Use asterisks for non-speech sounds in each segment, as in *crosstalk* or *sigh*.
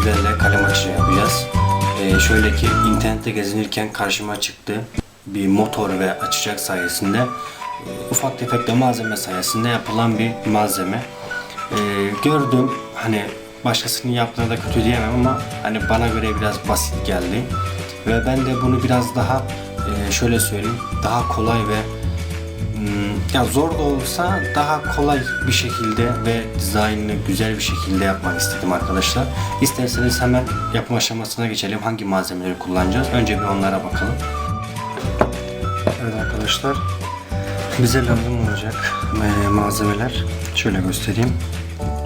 sizlerle kalem açışı yapacağız. Ee, şöyle ki internette gezinirken karşıma çıktı bir motor ve açacak sayesinde e, ufak tefek de malzeme sayesinde yapılan bir malzeme. Ee, gördüm hani başkasının yaptığına da kötü diyemem ama hani bana göre biraz basit geldi. Ve ben de bunu biraz daha e, şöyle söyleyeyim daha kolay ve ya zor da olsa daha kolay bir şekilde ve dizaynını güzel bir şekilde yapmak istedim arkadaşlar. İsterseniz hemen yapım aşamasına geçelim. Hangi malzemeleri kullanacağız? Önce bir onlara bakalım. Evet arkadaşlar. Bize lazım olacak e, malzemeler. Şöyle göstereyim.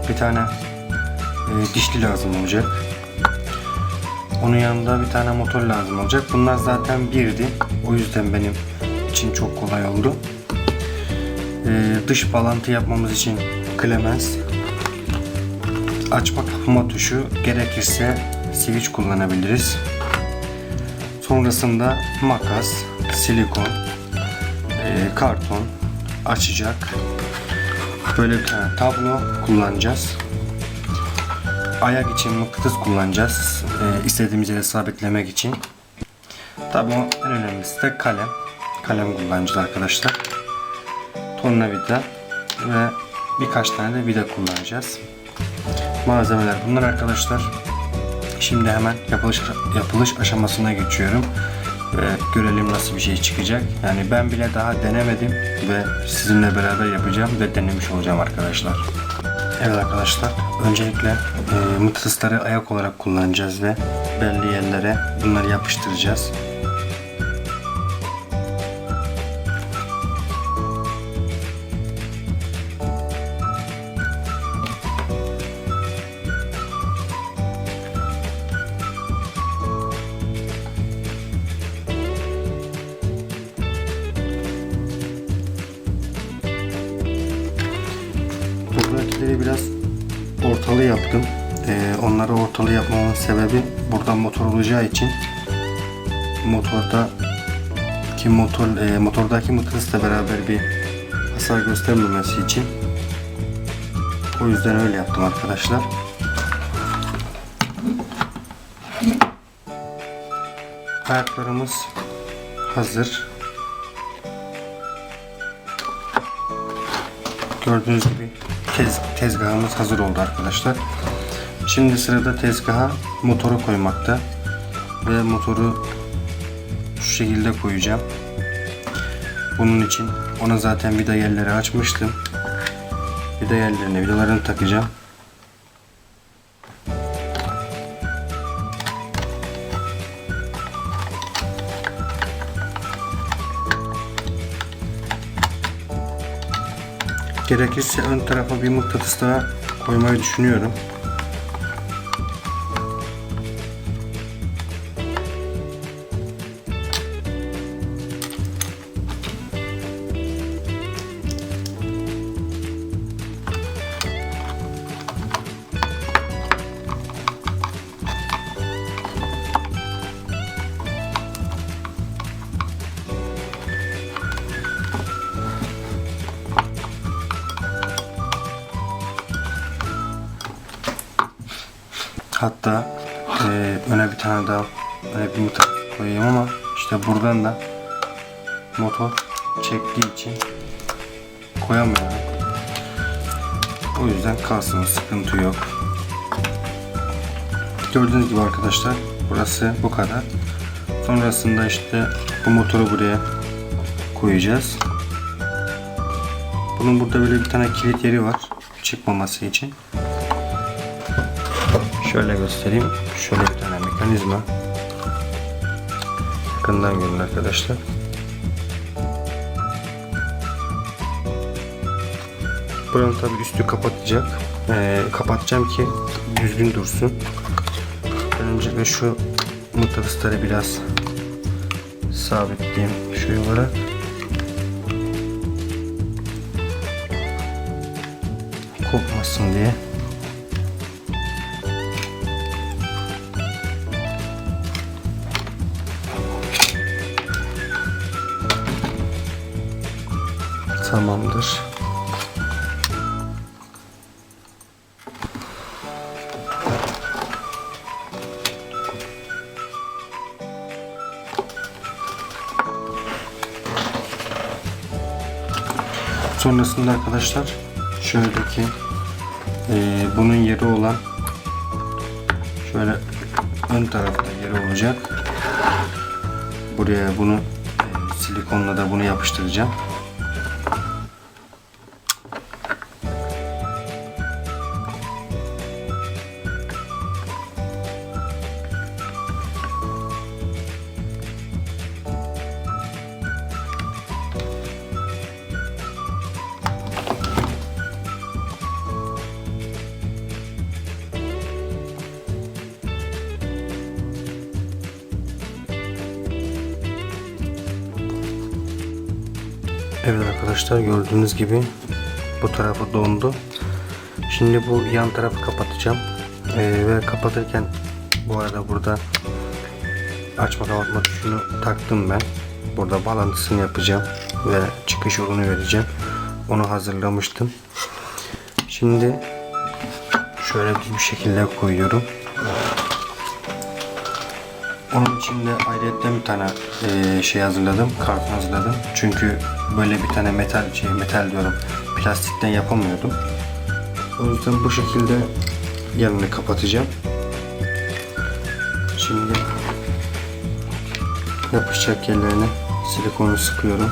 Bir tane e, dişli lazım olacak. Onun yanında bir tane motor lazım olacak. Bunlar zaten birdi. O yüzden benim için çok kolay oldu. Ee, dış bağlantı yapmamız için klemens, açma kapama tuşu, gerekirse switch kullanabiliriz. Sonrasında makas, silikon, e, karton, açacak. Böyle bir tane tablo kullanacağız. Ayak için mıknatıs kullanacağız. E, istediğimiz yere sabitlemek için. Tabi en önemlisi de kalem. Kalem kullanacağız arkadaşlar tornavida ve birkaç tane de vida kullanacağız. Malzemeler bunlar arkadaşlar. Şimdi hemen yapılış yapılış aşamasına geçiyorum ve görelim nasıl bir şey çıkacak. Yani ben bile daha denemedim ve sizinle beraber yapacağım ve denemiş olacağım arkadaşlar. Evet arkadaşlar öncelikle e, mıknatısları ayak olarak kullanacağız ve belli yerlere bunları yapıştıracağız. Yaptım. Ee, onları ortalı yapmamın sebebi burada motor olacağı için motorda ki motor e, motordaki mıknatısla beraber bir hasar göstermemesi için o yüzden öyle yaptım arkadaşlar. Ayaklarımız hazır. Gördüğünüz gibi tez, tezgahımız hazır oldu arkadaşlar. Şimdi sırada tezgaha motoru koymakta. Ve motoru şu şekilde koyacağım. Bunun için ona zaten vida yerleri açmıştım. Vida yerlerine vidalarını takacağım. Gerekirse ön tarafa bir mıknatıs daha koymayı düşünüyorum. Hatta e, öne bir tane daha öne bir mıknatıs koyayım ama işte buradan da motor çektiği için koyamıyorum. O yüzden kalsın sıkıntı yok. Gördüğünüz gibi arkadaşlar burası bu kadar. Sonrasında işte bu motoru buraya koyacağız. Bunun burada böyle bir tane kilit yeri var çıkmaması için. Şöyle göstereyim. Şöyle bir tane mekanizma. Yakından görün arkadaşlar. Buranın tabi üstü kapatacak. Ee, kapatacağım ki düzgün dursun. Öncelikle şu mıknatısları biraz sabitleyeyim şu olarak. Kopmasın diye. Tamamdır. Sonrasında arkadaşlar şöyle ki e, bunun yeri olan şöyle ön tarafta yeri olacak. Buraya bunu e, silikonla da bunu yapıştıracağım. Arkadaşlar gördüğünüz gibi bu tarafı dondu. Şimdi bu yan tarafı kapatacağım. Ee, ve kapatırken bu arada burada açma kapatma tuşunu taktım ben. Burada bağlantısını yapacağım ve çıkış yolunu vereceğim. Onu hazırlamıştım. Şimdi şöyle bir şekilde koyuyorum. Onun için de ayrıca bir tane eee, şey hazırladım, kart hazırladım. Çünkü böyle bir tane metal şey metal diyorum, plastikten yapamıyordum. O yüzden bu şekilde yanını kapatacağım. Şimdi yapışacak yerlerine silikonu sıkıyorum.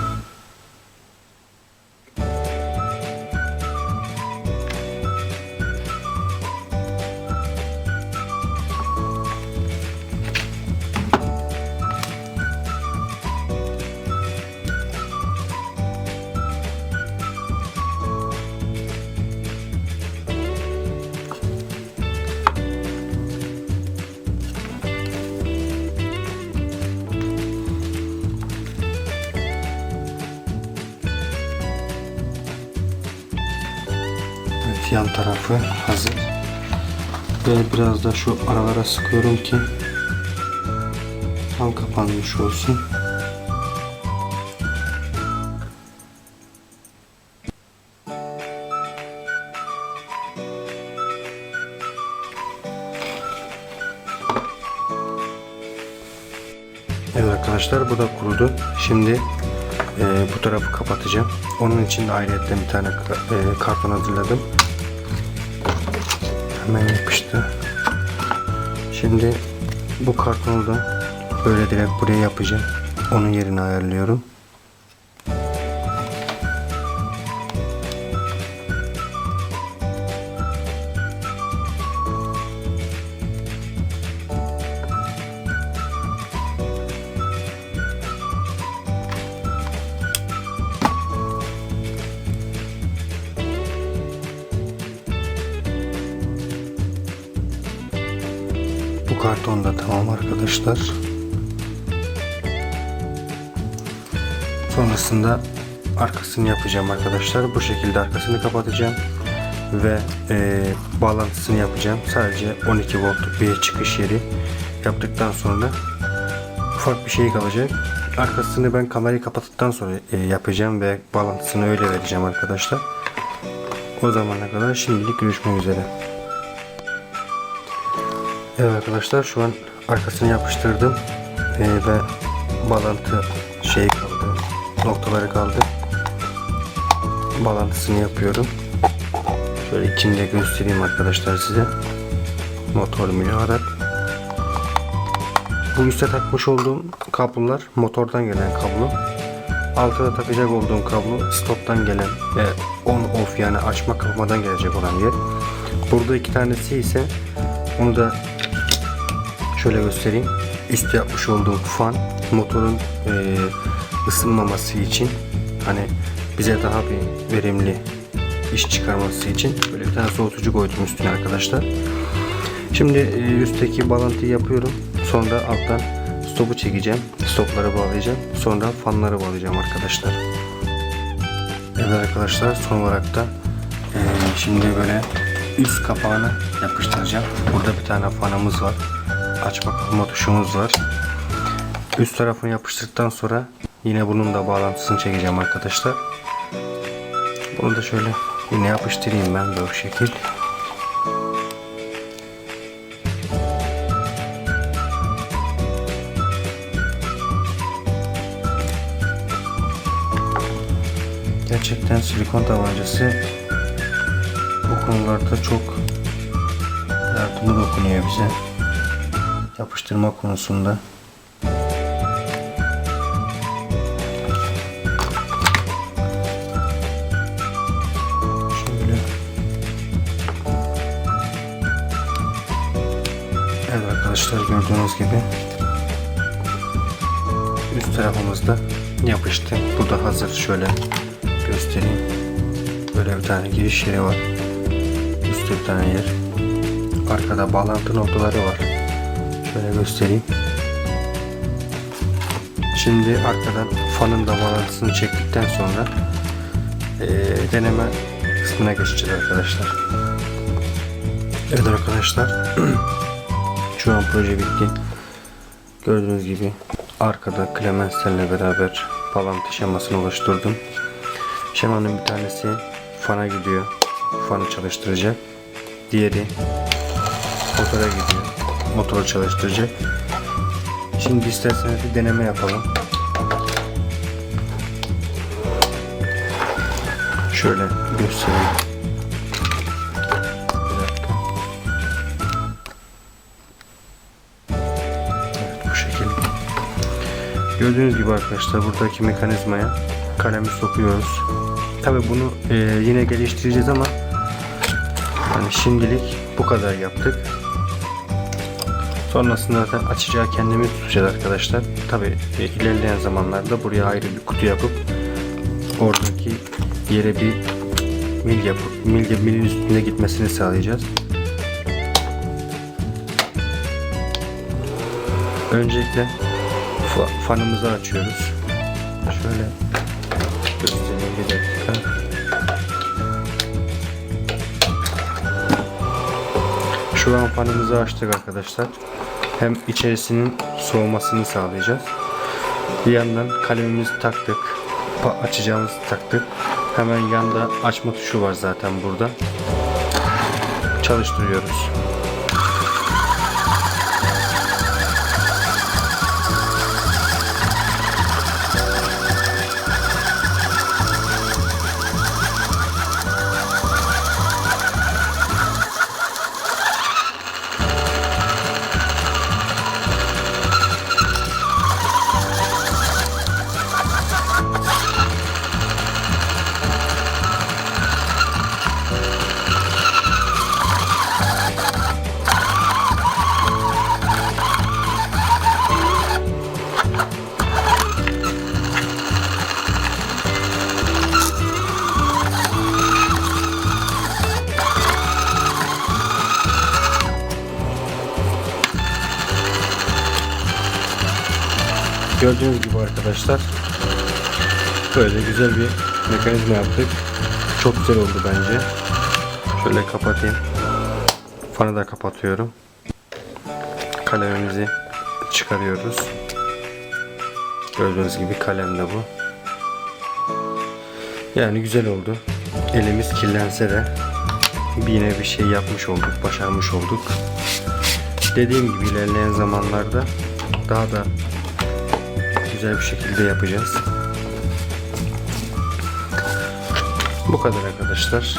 Yan tarafı hazır. Ve biraz da şu aralara sıkıyorum ki tam kapanmış olsun. Evet arkadaşlar bu da kurudu. Şimdi e, bu tarafı kapatacağım. Onun için de ayrıyetten bir tane e, karton hazırladım. Hemen yapıştı. Şimdi bu kartonu da böyle direkt buraya yapacağım. Onun yerini ayarlıyorum. Bu karton da tamam arkadaşlar. Sonrasında arkasını yapacağım arkadaşlar. Bu şekilde arkasını kapatacağım. Ve e, bağlantısını yapacağım. Sadece 12 voltluk bir çıkış yeri yaptıktan sonra ufak bir şey kalacak. Arkasını ben kamerayı kapattıktan sonra e, yapacağım ve bağlantısını öyle vereceğim arkadaşlar. O zamana kadar şimdilik görüşmek üzere. Evet arkadaşlar şu an arkasını yapıştırdım. Ee, ve bağlantı şey kaldı noktaları kaldı. Bağlantısını yapıyorum. Şöyle içini de göstereyim arkadaşlar size. Motor mülaharat bu üstte takmış olduğum kablolar motordan gelen kablo. Altta da takacak olduğum kablo stoptan gelen ve on off yani açma kapamadan gelecek olan yer. Burada iki tanesi ise onu da Şöyle göstereyim. Üst yapmış olduğum fan motorun e, ısınmaması için hani bize daha bir verimli iş çıkarması için böyle bir tane soğutucu koydum üstüne arkadaşlar. Şimdi e, üstteki bağlantıyı yapıyorum. Sonra alttan stopu çekeceğim. Stopları bağlayacağım. Sonra fanları bağlayacağım arkadaşlar. Evet arkadaşlar son olarak da e, şimdi böyle üst kapağını yapıştıracağım. Burada bir tane fanımız var açma kapama tuşumuz var. Üst tarafını yapıştırdıktan sonra yine bunun da bağlantısını çekeceğim arkadaşlar. Bunu da şöyle yine yapıştırayım ben böyle şekil. Gerçekten silikon tabancası bu konularda çok yardımı dokunuyor bize. Yapıştırma konusunda. Şöyle. Evet arkadaşlar gördüğünüz gibi üst tarafımızda yapıştı. Bu da hazır. Şöyle göstereyim. Böyle bir tane giriş yeri var. Üstte bir tane yer. Arkada bağlantı noktaları var. Şöyle göstereyim. Şimdi arkadan fanın da bağlantısını çektikten sonra eee, deneme kısmına geçeceğiz arkadaşlar. Evet arkadaşlar. *clears throat* Şu an proje bitti. Gördüğünüz gibi arkada Clemens'lerle beraber bağlantı şemasını oluşturdum. Şemanın bir tanesi fana gidiyor. Fanı çalıştıracak. Diğeri motora gidiyor. Motoru çalıştıracak. Şimdi isterseniz bir deneme yapalım. Şöyle göstereyim. Bu şekilde. Gördüğünüz gibi arkadaşlar buradaki mekanizmaya kalemi sokuyoruz. Tabi bunu e, yine geliştireceğiz ama yani şimdilik bu kadar yaptık. Sonrasında zaten açacağı kendimiz tutacağız arkadaşlar. Tabi ilerleyen zamanlarda buraya ayrı bir kutu yapıp oradaki yere bir mil yapıp mil, milin üstünde gitmesini sağlayacağız. Öncelikle fa- fanımızı açıyoruz. Şöyle göstereyim bir dakika. Şu an fanımızı açtık arkadaşlar. Hem içerisinin soğumasını sağlayacağız. Bir yandan kalemimizi taktık. Açacağımızı taktık. Hemen yanda açma tuşu var zaten burada. Çalıştırıyoruz. Gördüğünüz gibi arkadaşlar böyle güzel bir mekanizma yaptık. Çok güzel oldu bence. Şöyle kapatayım. Fanı da kapatıyorum. Kalemimizi çıkarıyoruz. Gördüğünüz gibi kalem de bu. Yani güzel oldu. Elimiz kirlense de yine bir şey yapmış olduk, başarmış olduk. Dediğim gibi ilerleyen zamanlarda daha da güzel bir şekilde yapacağız. Bu kadar arkadaşlar.